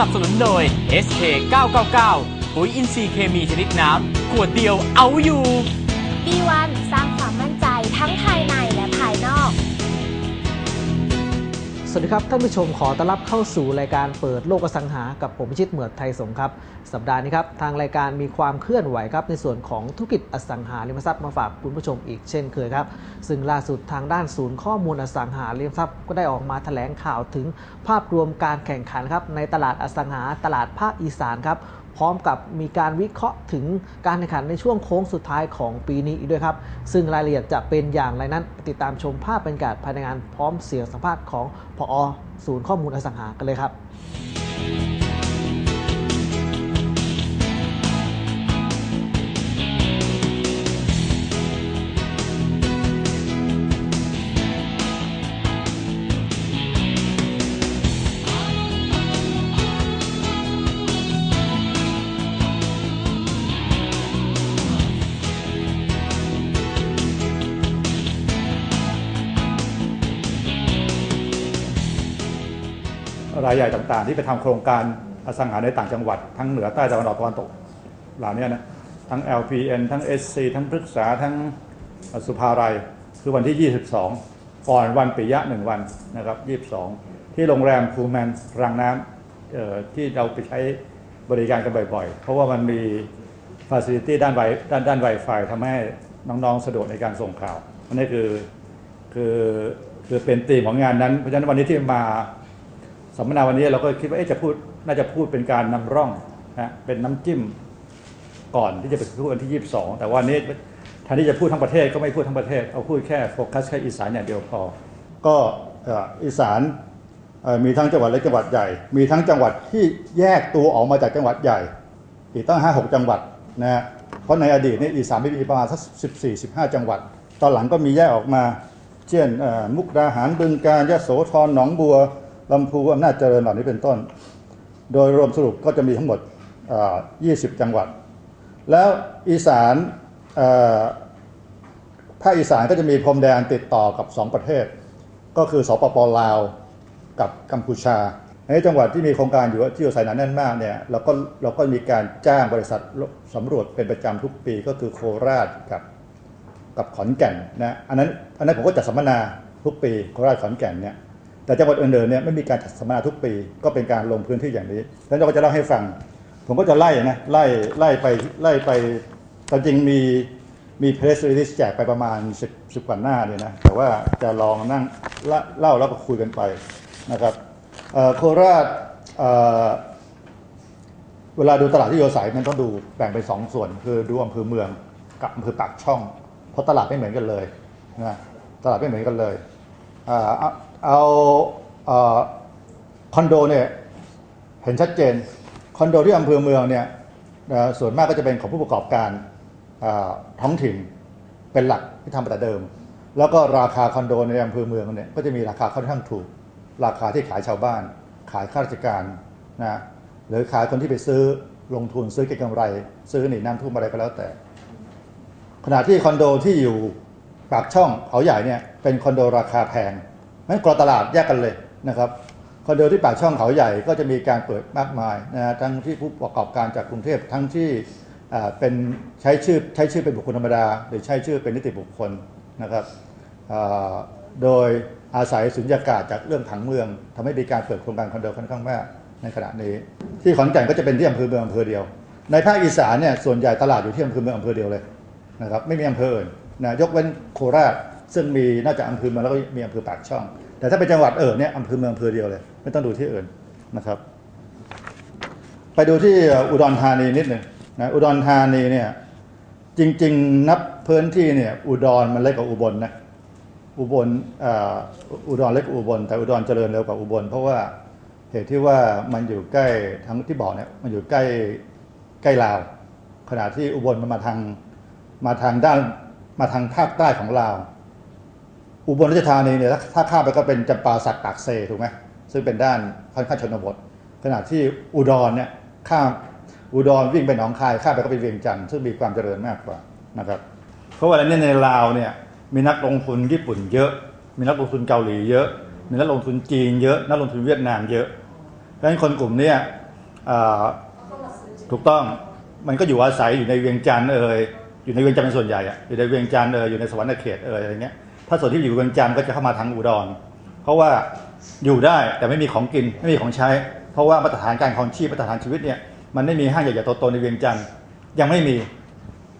สนับสนุนโดย SK 999ปุ๋ยอินทรีย์เคมีชนิดน้ำ ขวดเดียวเอาอยู่ B1 สวัสดีครับ ท่านผู้ชมขอต้อนรับเข้าสู่รายการเปิดโลกอสังหา กับผมพิชิตเหมือดไทยสงครับ สัปดาห์นี้ครับ ทางรายการมีความเคลื่อนไหวครับ ในส่วนของธุรกิจอสังหาริมทรัพย์มาฝากคุณผู้ชมอีกเช่นเคยครับ ซึ่งล่าสุดทางด้านศูนย์ข้อมูลอสังหาริมทรัพย์ก็ได้ออกมาแถลงข่าวถึงภาพรวมการแข่งขันครับในตลาดอสังหาตลาดภาคอีสานครับ ร้อมกับมีการวิเคราะห์ถึงการแข่งขันในช่วงโค้งสุดท้ายของปีนี้อีกด้วยครับ ซึ่งรายละเอียดจะเป็นอย่างไรนั้น ติดตามชมภาพบรรยากาศภายในงานพร้อมเสียงสัมภาษณ์ของพอศูนย์ข้อมูลอสังหากันเลยครับ รายใหญ่ต่างๆ ที่ไปทำโครงการอสังหาในต่างจังหวัด ทั้งเหนือใต้ตะวันออกตะวันตกเหล่านี้นะทั้ง LPN ทั้ง SC ทั้งพฤกษาทั้งสุภาลัยคือวันที่ 22 ก่อนวันปิยะหนึ่งวันนะครับ 22 ที่โรงแรมภูแมนรังน้ำที่เราไปใช้บริการกันบ่อยๆ เพราะว่ามันมีฟ a ซิลิตี้ด้านไวด้านด้านไวไฟทำให้น้องๆ สะดวกในการส่งข่าวอันนี้คือคือคือเป็นธีมของงานนั้น เพราะฉะนั้นวันนี้ที่มา สัมมนาวันนี้เราก็คิดว่าจะพูดน่าจะพูดเป็นการนำร่องนะเป็นน้ำจิ้มก่อนที่จะไปพูดวันที่ 22 แต่วันนี้แทนที่จะพูดทั้งประเทศก็ไม่พูดทั้งประเทศเอาพูดแค่โฟกัสแค่อีสานอย่างเดียวพอ ก็อีสานมีทั้งจังหวัดเล็กจังหวัดใหญ่ มีทั้งจังหวัดที่แยกตัวออกมาจากจังหวัดใหญ่ อีกตั้งห้าหกจังหวัดนะฮะเพราะในอดีตเนี่ยอีสานไม่มีประมาณสักสิบสี่สิบห้าจังหวัด ตอนหลังก็มีแยกออกมา เช่นมุกดาหารบึงกาฬยะโสธรหนองบัว ลำพูอำนาจเจริญเหล่านี้เป็นต้น โดยรวมสรุปก็จะมีทั้งหมด 20 จังหวัด แล้วอีสานภาคอีสานก็จะมีพรมแดนติดต่อกับ 2 ประเทศ ก็คือสปปลาวกับกัมพูชาในจังหวัดที่มีโครงการอยู่ที่อยู่สายหนาแน่นมากเนี่ยเราก็เราก็มีการจ้างบริษัทสำรวจเป็นประจำทุกปีก็คือโคราชกับกับขอนแก่นนะอันนั้นอันนั้นผมก็จัดสัมมนาทุกปีโคราชขอนแก่นเนี่ย แต่จังหวัดอื่นๆเนี่ยไม่มีการจัดสัมมนาทุกปีก็เป็นการลงพื้นที่อย่างนี้แล้วเราก็จะเล่าให้ฟัง ผมก็จะไล่นะไล่ไล่ไปไล่ไปตามจริงมีมีเพรสรีลิสแจกไปประมาณ10 10กว่าหน้าเลยนะแต่ว่าจะลองนั่งเล่าแล้วก็คุยกันไปนะครับโคราชเเวลาดูตลาดที่โยอาศัยมันต้องดูแบ่งเป็นสองส่วน คือดูอำเภอเมืองกับอำเภอปากช่อง เพราะตลาดไม่เหมือนกันเลยนะตลาดไม่เหมือนกันเลยอ่า เอาเออคอนโดเนี่ยเห็นชัดเจนคอนโดที่อำเภอเมืองเนี่ยส่วนมากก็จะเป็นของผู้ประกอบการท้องถิ่นเป็นหลักที่ทำมาแต่เดิม แล้วก็ราคาคอนโดในอำเภอเมืองเนี่ยก็จะมีราคาค่อนข้างถูก ราคาที่ขายชาวบ้าน ขายข้าราชการนะหรือขายคนที่ไปซื้อลงทุนซื้อเก็งกำไร ซื้อหนีน้ำท่วมอะไรก็แล้วแต่ ขณะที่คอนโดที่อยู่ปากช่องเขาใหญ่เนี่ยเป็นคอนโดราคาแพง นั้นกรอตลาดแยกกันเลยนะครับคอนโดที่ปากช่องเขาใหญ่ก็จะมีการเปิดมากมายนะฮะทั้งที่ผู้ประกอบการจากกรุงเทพทั้งที่เป็นใช้ชื่อใช้ชื่อเป็นบุคคลธรรมดา หรือใช้ชื่อเป็นนิติบุคคลนะครับโดยอาศัยสุญญากาศจากเรื่องผังเมืองทำให้มีการเปิดโครงการคอนโดค่อนข้างมากในขณะนี้ ที่ขอนแก่นก็จะเป็นที่อำเภอเมืองอำเภอเดียว ในภาคอีสานเนี่ยส่วนใหญ่ตลาดอยู่ที่อำเภอเมืองอำเภอเดียวเลยนะครับไม่มีอำเภออื่นนะยกเว้นโคราชซึ่งมีน่าจะอำเภอเมืองแล้วก็มีอำเภอปากช่อง แต่ถ้าเป็นจังหวัดเออเนี่ยอำเภอเมืองอำเภอเดียวเลย ไม่ต้องดูที่อื่นนะครับ ไปดูที่อุดรธานีนิดหนึ่งนะอุดรธานีเนี่ยจริง ๆ นับพื้นที่เนี่ยอุดรมันเล็กกว่าอุบลนะอุบลอุดรเล็กกว่าอุบลแต่อุดรเจริญเร็วกว่าอุบล เพราะว่าเหตุที่ว่ามันอยู่ใกล้ทั้งที่บอกเนี่ยมันอยู่ใกล้ใกล้ลาว ขณะที่อุบลมันมาทางมาทางด้านมาทางภาคใต้ของลาว อุบลราชธานีเนี่ยถ้าข้ามไปก็เป็นจำปาสักปากเซถูกไหมซึ่งเป็นด้านค่อนข้างชนบท ขณะที่อุดรเนี่ยข้ามอุดรวิ่งไปหนองคายข้ามไปก็ไปเวียงจันทร์ซึ่งมีความเจริญมากกว่านะครับเพราะว่าในในลาวเนี่ยมีนักลงทุนญี่ปุ่นเยอะ มีนักลงทุนเกาหลีเยอะ มีนักลงทุนจีนเยอะ นักลงทุนเวียดนามเยอะดังนั้นคนกลุ่มนี้ถูกต้องมันก็อยู่อาศัยอยู่ในเวียงจันทร์เอ่ยอยู่ในเวียงจันทร์เป็นส่วนใหญ่อะอยู่ในเวียงจันทร์เอ่ยอยู่ในสวรรค์เขตเอ่ยอะไรเงี้ย ถ้าส่วนที่อยู่เวียงจันทร์ก็จะเข้ามาทางอุดร เพราะว่าอยู่ได้แต่ไม่มีของกินไม่มีของใช้ เพราะว่ามาตรฐานการครองชีพมาตรฐานชีวิตเนี่ยมันไม่มีห้างใหญ่ๆโตๆในเวียงจันทร์ยังไม่มี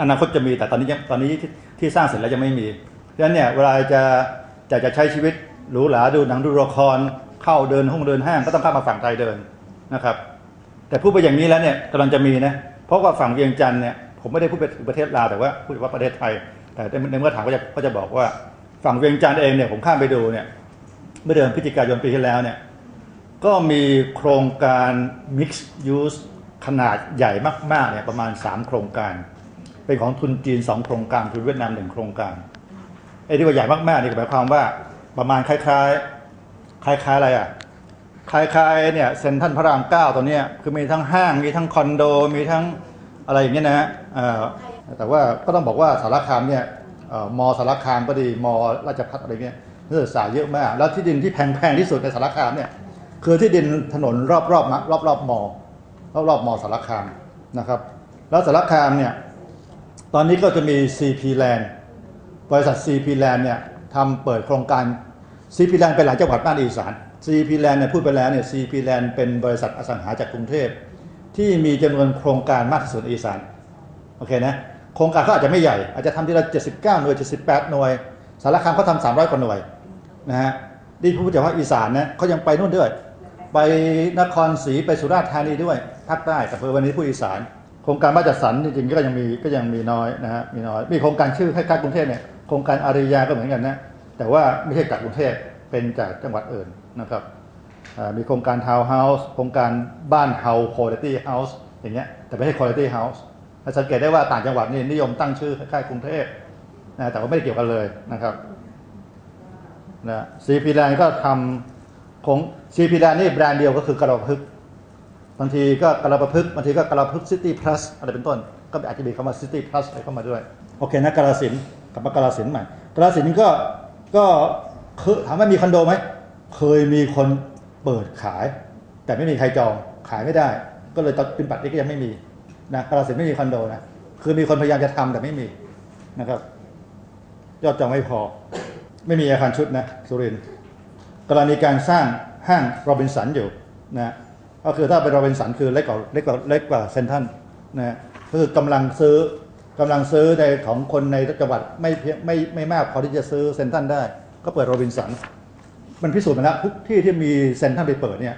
อนาคตจะมีแต่ตอนนี้ตอนนี้ที่สร้างเสร็จแล้วยังไม่มีเพราะฉะนั้นเนี่ยเวลาจะจะจะใช้ชีวิตหรูหราดูหนังดูละครเข้าเดินห้องเดินห้างก็ต้องข้ามมาฝั่งไทยเดินนะครับ แต่พูดไปอย่างนี้แล้วเนี่ยกำลังจะมีนะเพราะว่าฝั่งเวียงจันทร์เนี่ยผมไม่ได้พูดไปถึงประเทศลาวแต่ว่าพูดว่าประเทศไทย แต่ในเมื่อถามก็จะก็จะบอกว่า ฝั่งเวียงจันทร์เองเนี่ยผมข้ามไปดูเนี่ยเมื่อเดือนพฤศจิกายนปีที่แล้วเนี่ยก็มีโครงการ Mixed Use ขนาดใหญ่มากๆเนี่ยประมาณ 3 โครงการ เป็นของทุนจีน 2 โครงการทุนเวียดนาม1โครงการไอ้ที่ว่าใหญ่มากๆนี่ก็หมายความว่าประมาณคล้ายๆ คล้ายๆอะไรอะคล้ายๆเนี่ยเซ็นทรัลพระรามเก้าตัวเนี้ยคือมีทั้งห้างมีทั้งคอนโดมีทั้งอะไรอย่างเงี้ยนะฮะแต่ว่าก็ต้องบอกว่าสารคามเนี่ย มอสารคามก็ดีมอราชพัฒอะไรเงี้ยนักศึกษาเยอะมาก แล้วที่ดินที่แพงๆที่สุดในสารคามเนี่ยคือที่ดินถนนรอบๆนะรอบๆมอรอบๆมอสารคามนะครับ แล้วสารคามเนี่ยตอนนี้ก็จะมี CP Land บริษัท CP Land เนี่ยทำเปิดโครงการ CP Land เป็นหลายจังหวัดภาคอีสาน CP Land เนี่ยพูดไปแล้วเนี่ย CP Land เป็นบริษัทอสังหาจากกรุงเทพที่มีจำนวนโครงการมากที่สุดในอีสานโอเคนะ โครงการเขาอาจจะไม่ใหญ่ อาจจะทำทีละ79 หน่วย 78 หน่วย สารคามเขาทำ300กว่าหน่วยนะฮะนี่พูดจากว่าอีสานนะเขายังไปนู่นด้วย ไปนครศรีไปสุราษฎร์ธานีด้วยภาคใต้แต่เพื่อวันนี้ผู้อีสาน โครงการบ้านจัดสรรจริงๆก็ยังมีก็ยังมีน้อยนะฮะมีน้อยมีโครงการชื่อคล้ายๆกรุงเทพเนี่ยโครงการอาริยาก็เหมือนกันนะแต่ว่าไม่ใช่จากกรุงเทพเป็นจากจังหวัดอื่นนะครับมีโครงการทาวน์เฮาส์โครงการบ้านเฮาคุณภาพเฮาส์อย่างเงี้ยแต่ไม่ใช่คุณภาพเฮาส์ สังเกตได้ว่าต่างจังหวัดนี่นิยมตั้งชื่อคล้ายๆกรุงเทพนะแต่ว่าไม่ได้เกี่ยวกันเลยนะครับนะซีพีแลนด์ก็ทำของซีพีแลนด์นี่แบรนด์เดียวก็คือกระดกพึกบางทีก็กระพฤกบางทีก็กระพฤกซิตี้พลัสอะไรเป็นต้น ก็อาจจะมีคำว่าซิตี้พลัสอะไรเข้ามาด้วย โอเคนะกาลสินกลับมากาลสินใหม่กาลสินก็ก็เคยถามว่ามีคอนโดไหมเคยมีคนเปิดขาย แต่ไม่มีใครจองขายไม่ได้ ก็เลยตอนเป็นปัจจุบันก็ยังไม่มี นะกาลสินไม่มีคอนโดนะคือมีคนพยายามจะทำแต่ไม่มีนะครับ ยอดจองไม่พอ ไม่มีอาคารชุดนะสุรินกรณีการสร้างห้างโรบินสันอยู่นะก็คือถ้าเป็นโรบินสันคือเล็กกว่าเล็กกว่าเล็กกว่าเซนทันนะก็คือกำลังซื้อกำลังซื้อในของคนในจังหวัดไม่เพียงไม่ไม่มากพอที่จะซื้อเซนทันได้ ก็เปิดโรบินสันมันพิสูจน์มาแล้วทุกที่ที่มีเซนทันไปเปิดเนี่ย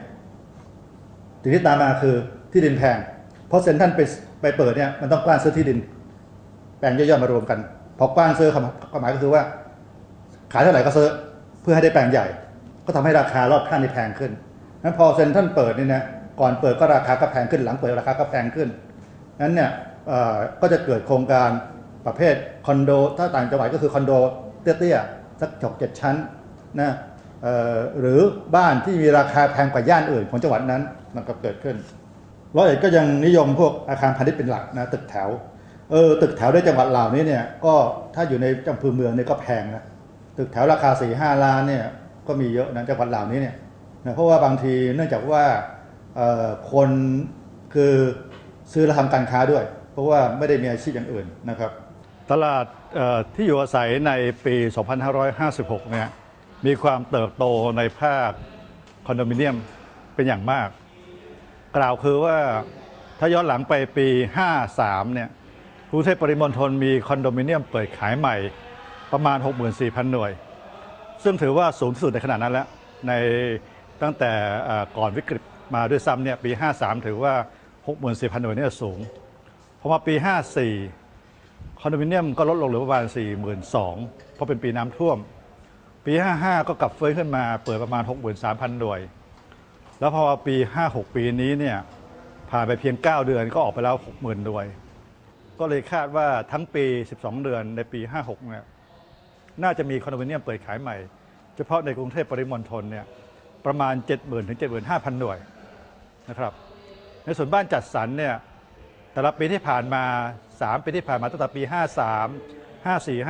สิ่งที่ตามมาคือที่ดินแพง ราะเซ็นทรันไปไปเปิดเนี่ยมันต้องกว้านซื้อที่ดิน แปลงย่อยๆมารวมกันพอกว้านซื้อความหมายก็คือว่า ขายเท่าไหร่ก็ซื้อเพื่อให้ได้แปลงใหญ่ ก็ทำให้ราคารอบข้างนี่แพงขึ้นนั้นพอเซ็นทรัลเปิดนี่นะก่อนเปิดก็ราคาก็แพงขึ้นหลังเปิดราคาก็แพงขึ้นนั้นเนี่ยก็จะเกิดโครงการประเภทคอนโด ถ้าต่างจังหวัดก็คือคอนโดเตี้ยๆสักหกเจ็ดชั้นนะหรือบ้านที่มีราคาแพงกว่าย่านอื่นของจังหวัดนั้นมันก็เกิดขึ้น ร้อยเอ็ดก็ยังนิยมพวกอาคารพาณิชย์เป็นหลักนะตึกแถวเออตึกแถวในจังหวัดเหล่านี้เนี่ยก็ถ้าอยู่ในจังหวัดเมืองเนี่ยก็แพงนะตึกแถวราคา4ี่ห้าล้านเนี่ยก็มีเยอะนะจังหวัดเหล่านี้เนี่ยนะเพราะว่าบางทีเนื่องจากว่าออคนคือซื้อแล้วทำการค้าด้วย เพราะว่าไม่ได้มีอาชีพอย่างอื่นนะครับ ตลาดที่อยู่อาศัยในปี 2556 เนี่ยมีความเติบโตในภาคคอนโดมิเนียมเป็นอย่างมาก กล่าวคือว่าถ้าย้อนหลังไปปี 53 เนี่ยกรุงเทพปริมณฑลมีคอนโดมิเนียมเปิดขายใหม่ประมาณ 64,000 หน่วย ซึ่งถือว่าสูงที่สุดในขณะนั้นแล้ว ในตั้งแต่ก่อนวิกฤตมาด้วยซ้ำเนี่ยปี 53 ถือว่า 64,000 หน่วยเนี่ยสูง พอมาปี 54 คอนโดมิเนียมก็ลดลงเหลือประมาณ 42,000เพราะเป็นปีน้ำท่วม ปี 55 ก็กลับเฟ้ยขึ้นมาเปิดประมาณ 63,000 หน่วย แล้วพอปี 56 ปีนี้เนี่ยผ่านไปเพียง 9 เดือนก็ออกไปแล้ว 60,000หน่วย ก็เลยคาดว่าทั้งปี 12 เดือนในปี 56 เนี่ยน่าจะมีคอนโดมิเนียมเปิดขายใหม่ เฉพาะในกรุงเทพปริมณฑลเนี่ยประมาณ 70,000 ถึง 75,000 หน่วยนะครับในส่วนบ้านจัดสรรเนี่ยแต่ละปีที่ผ่านมา 3 ปีที่ผ่านมาตั้งแต่ปี 53 54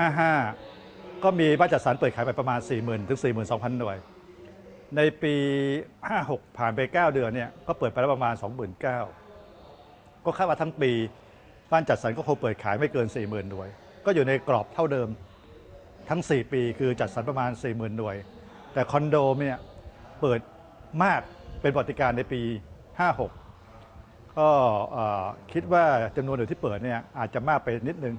55 ก็มีบ้านจัดสรรเปิดขายไปประมาณ 40,000 ถึง 42,000 หน่วย ในปี 56 ผ่านไป 9 เดือนเนี่ยก็เปิดไปแล้วประมาณ 29,000ก็คาดว่าทั้งปีบ้านจัดสรรก็คงเปิดขายไม่เกิน 40,000หน่วย ก็อยู่ในกรอบเท่าเดิมทั้ง 4 ปีคือจัดสรรประมาณ 40,000หน่วย แต่คอนโดเนี่ยเปิดมากเป็นปฏิการในปี 56 ก็คิดว่าจำนวนหน่วยที่เปิดเนี่ยอาจจะมากไปนิดนึง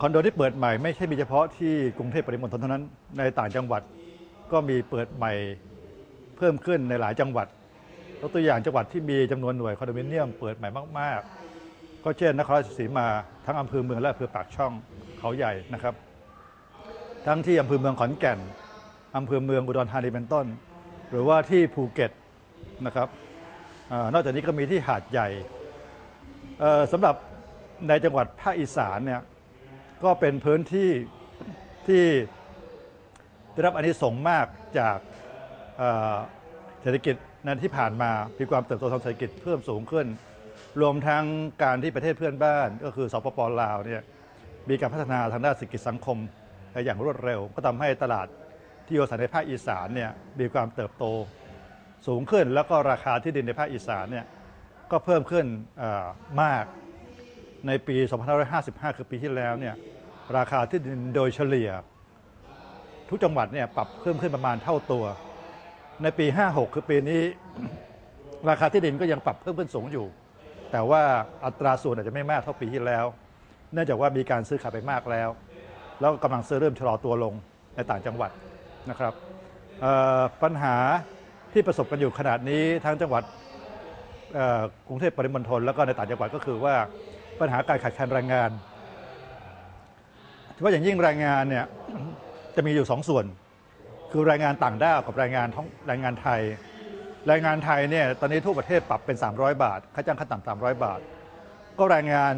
คอนโดที่เปิดใหม่ไม่ใช่มีเฉพาะที่กรุงเทพปริมณฑลเท่านั้นในต่างจังหวัด ก็มีเปิดใหม่เพิ่มขึ้นในหลายจังหวัดยกตัวอย่างจังหวัดที่มีจำนวนหน่วยคอนโดมิเนียมเปิดใหม่มาก ๆ ก็เช่นนครราชสีมาทั้งอำเภอเมืองและอำเภอปากช่องเขาใหญ่นะครับ ทั้งที่อำเภอเมืองขอนแก่นอำเภอเมืองอุดรธานีเป็นต้น หรือว่าที่ภูเก็ตนะครับอนอกจากนี้ก็มีที่หาดใหญ่สำหรับในจังหวัดภาคอีสานเนี่ยก็เป็นพื้นที่ที่ ได้รับอานิสงส์มากจากเศรษฐกิจนั้นที่ผ่านมามีความเติบโตทางเศรษฐกิจเพิ่มสูงขึ้น รวมทั้งการที่ประเทศเพื่อนบ้าน ก็คือสปปลาวเนี่ยมีการพัฒนาทางด้านเศรษฐกิจสังคมอย่างรวดเร็ว ก็ทำให้ตลาดที่อยู่อาศัยในภาคอีสานเนี่ยมีความเติบโตสูงขึ้น แล้วก็ราคาที่ดินในภาคอีสานเนี่ยก็เพิ่มขึ้นมากในปี 2555 คือปีที่แล้วเนี่ยราคาที่ดินโดยเฉลี่ย ทุกจังหวัดเนี่ยปรับเพิ่มขึ้นประมาณเท่าตัว ในปี 56 คือปีนี้ ราคาที่ดินก็ยังปรับเพิ่มขึ้นสูงอยู่ แต่ว่าอัตราส่วนอาจจะไม่มากเท่าปีที่แล้ว เนื่องจากว่ามีการซื้อขายไปมากแล้ว แล้วกำลังซื้อเริ่มชะลอตัวลงในต่างจังหวัดนะครับปัญหาที่ประสบกันอยู่ขนาดนี้ทั้งจังหวัดกรุงเทพปริมณฑลแล้วก็ในต่างจังหวัดก็คือว่าปัญหาการขาดแคลนแรงงานเฉพาะอย่างยิ่งแรงงานเนี่ย จะมีอยู่สองส่วน คือแรงงานต่างด้าวกับแรงงานท้องแรงงานไทย แรงงานไทยเนี่ยตอนนี้ทั่วประเทศปรับเป็น 300 บาทค่าจ้างขั้นต่ำ300 บาท ก็แรงงาน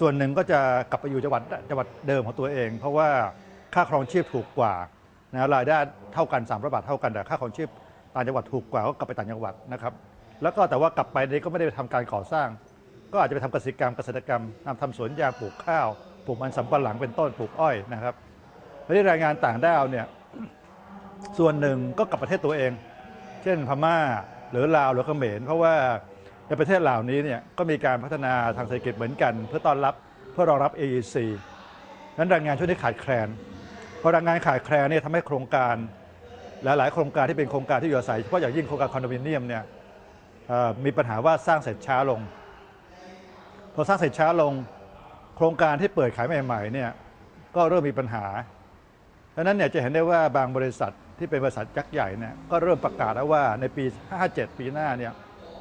ส่วนหนึ่งก็จะกลับไปอยู่จังหวัดจังหวัดเดิมของตัวเอง เพราะว่าค่าครองชีพถูกกว่านะรายได้เท่ากัน300บาทเท่ากันแต่ค่าครองชีพต่างจังหวัดถูกกว่าก็กลับไปต่างจังหวัดนะครับแล้วก็แต่ว่ากลับไปนี้ก็ไม่ได้ไปทำการก่อสร้าง ก็อาจจะไปทำเกษตรกรรมเกษตรกรรมนำทำสวนยางปลูกข้าวปลูกมันสำปะหลังเป็นต้นปลูกอ้อยนะครับ แล้วที่แรงงานต่างด้าวเนี่ยส่วนหนึ่งก็กลับประเทศตัวเอง เช่นพม่าหรือลาวหรือเขมรเพราะว่าในประเทศเหล่านี้เนี่ยก็มีการพัฒนาทางเศรษฐกิจเหมือนกัน เพื่อต้อนรับเพื่อรองรับ AEC นั้นแรงงานช่วงนี้ขาดแคลนพอแรงงานขาดแคลนเนี่ยทำให้โครงการหลายๆโครงการที่เป็นโครงการที่อยู่อาศัยเฉพาะอย่างยิ่งโครงการคอนโดมิเนียมเนี่ยมีปัญหาว่าสร้างเสร็จช้าลง พอสร้างเสร็จช้าลง โครงการที่เปิดขายใหม่ๆเนี่ยก็เริ่มมีปัญหา ดังนั้นเนี่ยจะเห็นได้ว่าบางบริษัทที่เป็นบริษัทยักษ์ใหญ่เนี่ยก็เริ่มประกาศแล้วว่าในปี 57 ปีหน้าเนี่ย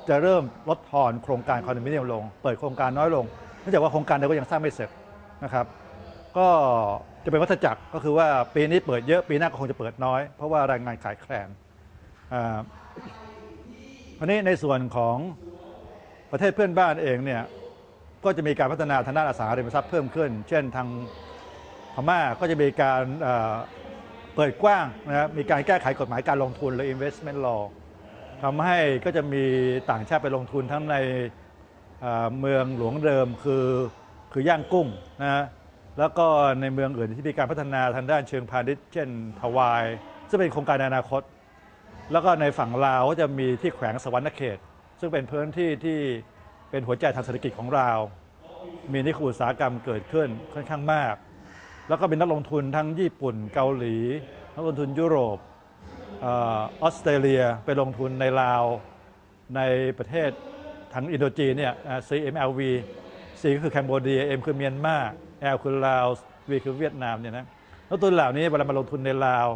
จะเริ่มลดทอนโครงการคอนโดมิเนียมลง เปิดโครงการน้อยลงเนื่องจากว่าโครงการเดิมก็ยังสร้างไม่เสร็จนะครับ ก็จะเป็นวัฏจักรก็คือว่าปีนี้เปิดเยอะปีหน้าก็คงจะเปิดน้อย เพราะว่าแรงงานขายแคลนอันนี้ในส่วนของประเทศเพื่อนบ้านเองเนี่ยก็จะมีการพัฒนาทางด้านอสังหาริมทรัพย์เพิ่มขึ้น เช่นทาง พม่าก็จะมีการเปิดกว้างนะครับมีการแก้ไขกฎหมายการลงทุนหรือ investment law ทำให้ก็จะมีต่างชาติไปลงทุนทั้งในเอ่อเมืองหลวงเดิมคือคือย่างกุ้งนะฮะแล้วก็ในเมืองอื่นที่มีการพัฒนาทางด้านเชิงพาณิชย์เช่นทวาย ซึ่งเป็นโครงการในอนาคต แล้วก็ในฝั่งลาวก็จะมีที่แขวงสวรรณเขต ซึ่งเป็นพื้นที่ที่เป็นหัวใจทางเศรษฐกิจของลาว มีนิคมอุตสาหกรรมเกิดขึ้นค่อนข้างมาก แล้วก็เป็นนักลงทุนทั้งญี่ปุ่นเกาหลี นักลงทุนยุโรปออสเตรเลียไปลงทุนในลาวในประเทศทั้งอินโดจีนเนี่ย CMLV C ก็คือแคนโบเดีย M คือเมียนมา L คือลาว V คือเวียดนามเนี่ยนะนักลงทุนเหล่านี้เวลามาลงทุนในลาว